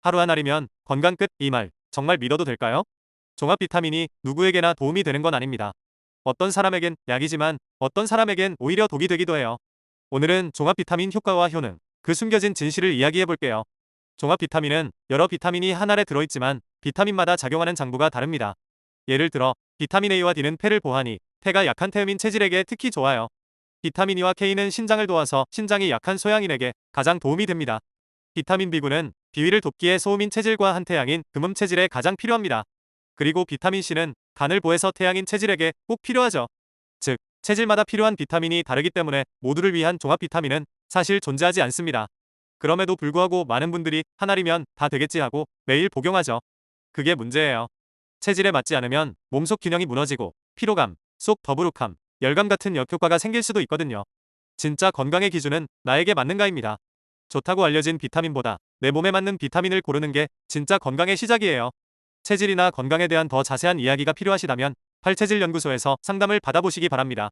하루 한 알이면 건강 끝 이 말 정말 믿어도 될까요? 종합 비타민이 누구에게나 도움이 되는 건 아닙니다. 어떤 사람에겐 약이지만 어떤 사람에겐 오히려 독이 되기도 해요. 오늘은 종합 비타민 효과와 효능, 그 숨겨진 진실을 이야기해 볼게요. 종합 비타민은 여러 비타민이 한 알에 들어있지만 비타민마다 작용하는 장부가 다릅니다. 예를 들어 비타민 A와 D는 폐를 보하니 폐가 약한 태음인 체질에게 특히 좋아요. 비타민 E와 K는 신장을 도와서 신장이 약한 소양인에게 가장 도움이 됩니다. 비타민 B9는 비위를 돕기에 소음인 체질과 한태양인 금음 체질에 가장 필요합니다. 그리고 비타민 C는 간을 보해서 태양인 체질에게 꼭 필요하죠. 즉, 체질마다 필요한 비타민이 다르기 때문에 모두를 위한 종합 비타민은 사실 존재하지 않습니다. 그럼에도 불구하고 많은 분들이 한 알이면 다 되겠지 하고 매일 복용하죠. 그게 문제예요. 체질에 맞지 않으면 몸속 균형이 무너지고 피로감, 속 더부룩함, 열감 같은 역효과가 생길 수도 있거든요. 진짜 건강의 기준은 나에게 맞는가입니다. 좋다고 알려진 비타민보다 내 몸에 맞는 비타민을 고르는 게 진짜 건강의 시작이에요. 체질이나 건강에 대한 더 자세한 이야기가 필요하시다면 팔체질 연구소에서 상담을 받아보시기 바랍니다.